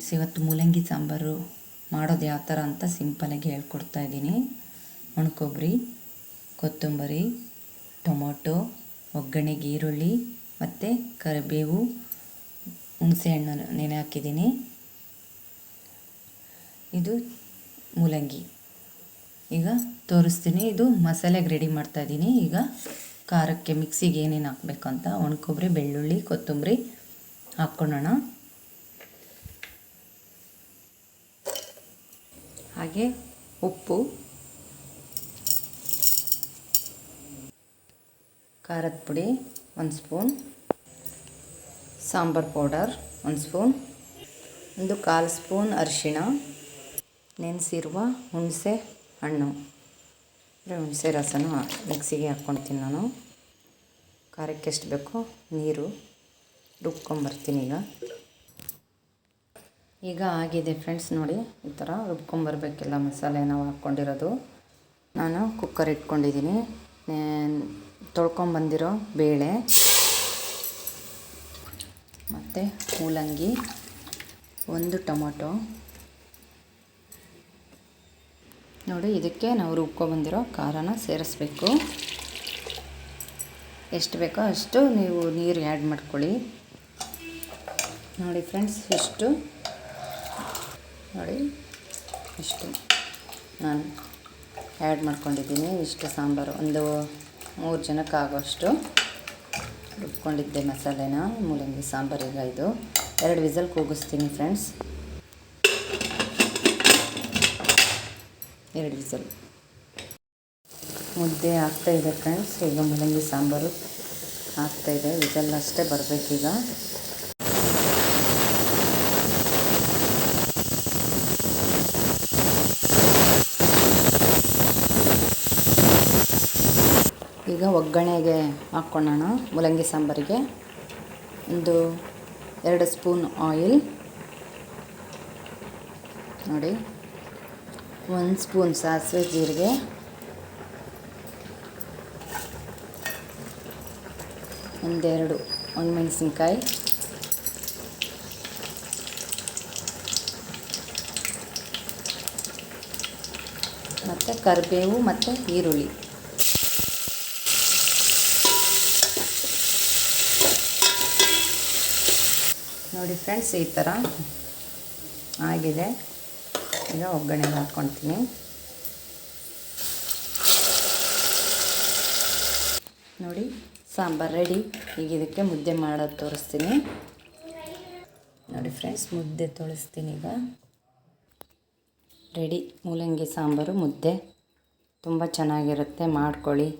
Friends, ಇವತ್ತು ಮೂಲಂಗಿ ಸಾಂಬಾರು ಮಾಡೋದು ಯಾವ ಥರ ಅಂತ ಸಿಂಪಲಾಗಿ ಹೇಳ್ಕೊಡ್ತಾ ಇದ್ದೀನಿ. ಒಣಕೊಬ್ಬರಿ, ಕೊತ್ತಂಬರಿ, ಟೊಮೊಟೊ ಒಗ್ಗರಣೆಗೆ ಈರುಳ್ಳಿ ಮತ್ತು ಕರಿಬೇವು ಹುಣಸೆಹಣ್ಣು ನೆನೆ ಹಾಕಿದ್ದೀನಿ. ಇದು ಮೂಲಂಗಿ. ಈಗ ತೋರಿಸ್ತೀನಿ, ಇದು ಮಸಾಲೆಗೆ ರೆಡಿ ಮಾಡ್ತಾ ಇದ್ದೀನಿ. ಈಗ ಖಾರಕ್ಕೆ ಮಿಕ್ಸಿಗೆ ಏನೇನು ಹಾಕಬೇಕು ಅಂತ ಒಣಕೊಬ್ಬರಿ, ಬೆಳ್ಳುಳ್ಳಿ, ಕೊತ್ತಂಬರಿ ಹಾಕ್ಕೊಳ್ಳೋಣ. ಹಾಗೆ ಉಪ್ಪು, ಖಾರದ ಪುಡಿ ಒಂದು ಸ್ಪೂನ್, ಸಾಂಬಾರು ಪೌಡರ್ ಒಂದು ಸ್ಪೂನ್, ಒಂದು ಕಾಲು ಸ್ಪೂನ್ ಅರಿಶಿಣ, ನೆನೆಸಿರುವ ಹುಣಸೆ ಹಣ್ಣು. ಅಂದರೆ ಹುಣಸೆ ರಸನ ಮಿಕ್ಸಿಗೆ ಹಾಕ್ಕೊಳ್ತೀನಿ ನಾನು. ಖಾರಕ್ಕೆ ಎಷ್ಟು ಬೇಕೋ ನೀರು ರುಬ್ಕೊಂಬರ್ತೀನಿ ಈಗ. ಈಗ ಆಗಿದೆ ಫ್ರೆಂಡ್ಸ್ ನೋಡಿ, ಈ ಥರ ರುಬ್ಕೊಂಬರ್ಬೇಕಿಲ್ಲ ಮಸಾಲೆ ನಾವು ಹಾಕ್ಕೊಂಡಿರೋದು. ನಾನು ಕುಕ್ಕರ್ ಇಟ್ಕೊಂಡಿದ್ದೀನಿ ತೊಳ್ಕೊಂಬಂದಿರೋ ಬೇಳೆ, ಮತ್ತು ಮೂಲಂಗಿ, ಒಂದು ಟೊಮೊಟೊ. ನೋಡಿ, ಇದಕ್ಕೆ ನಾವು ರುಬ್ಕೊಬಂದಿರೋ ಖಾರನ ಸೇರಿಸ್ಬೇಕು. ಎಷ್ಟು ಬೇಕೋ ಅಷ್ಟು ನೀವು ನೀರು ಆ್ಯಡ್ ಮಾಡ್ಕೊಳ್ಳಿ. ನೋಡಿ ಫ್ರೆಂಡ್ಸ್ ಇಷ್ಟು. ನೋಡಿ, ಇಷ್ಟು ನಾನು ಆ್ಯಡ್ ಮಾಡ್ಕೊಂಡಿದ್ದೀನಿ. ಇಷ್ಟು ಸಾಂಬಾರು, ಒಂದು ಮೂರು ಜನಕ್ಕೆ ಆಗೋಷ್ಟು ರುಬ್ಕೊಂಡಿದ್ದೆ ಮಸಾಲೆನ, ಮೂಲಂಗಿ ಈಗ ಇದು. ಎರಡು ವಿಸಲ್ ಕೂಗಿಸ್ತೀನಿ ಫ್ರೆಂಡ್ಸ್ ಎರಡು ವಿಸಲ್. ಮುದ್ದೆ ಆಗ್ತಾಯಿದೆ ಫ್ರೆಂಡ್ಸ್ ಈಗ ಮೂಲಂಗಿ ಸಾಂಬಾರು ಆಗ್ತಾಯಿದೆ ವಿಸಲ್ ಅಷ್ಟೇ ಬರಬೇಕೀಗ. ಈಗ ಒಗ್ಗರಣೆಗೆ ಹಾಕ್ಕೊಳ್ಳೋಣ ಮೂಲಂಗಿ ಸಾಂಬಾರಿಗೆ. ಒಂದು ಎರಡು ಸ್ಪೂನ್ ಆಯಿಲ್. ನೋಡಿ, ಒಂದು ಸ್ಪೂನ್ ಸಾಸಿವೆ ಜೀರಿಗೆ. ಒಂದೆರಡು ಒಣಮೆಣಸಿನ್ಕಾಯಿ. ಮತ್ತು ಕರಿಬೇವು ಮತ್ತು ಈರುಳ್ಳಿ. ನೋಡಿ ಫ್ರೆಂಡ್ಸ್, ಈ ಥರ ಆಗಿದೆ. ಈಗ ಒಗ್ಗರಣೆ ಹಾಕ್ಕೊಳ್ತೀನಿ ನೋಡಿ, ಸಾಂಬಾರು ರೆಡಿ ಈಗ ಇದಕ್ಕೆ ಮುದ್ದೆ ಮಾಡೋದು ತೋರಿಸ್ತೀನಿ. ನೋಡಿ ಫ್ರೆಂಡ್ಸ್, ಮುದ್ದೆ ತೋರಿಸ್ತೀನಿ ಈಗ. ರೆಡಿ ಮೂಲಂಗಿ ಸಾಂಬಾರು, ಮುದ್ದೆ. ತುಂಬ ಚೆನ್ನಾಗಿರುತ್ತೆ, ಮಾಡ್ಕೊಳ್ಳಿ.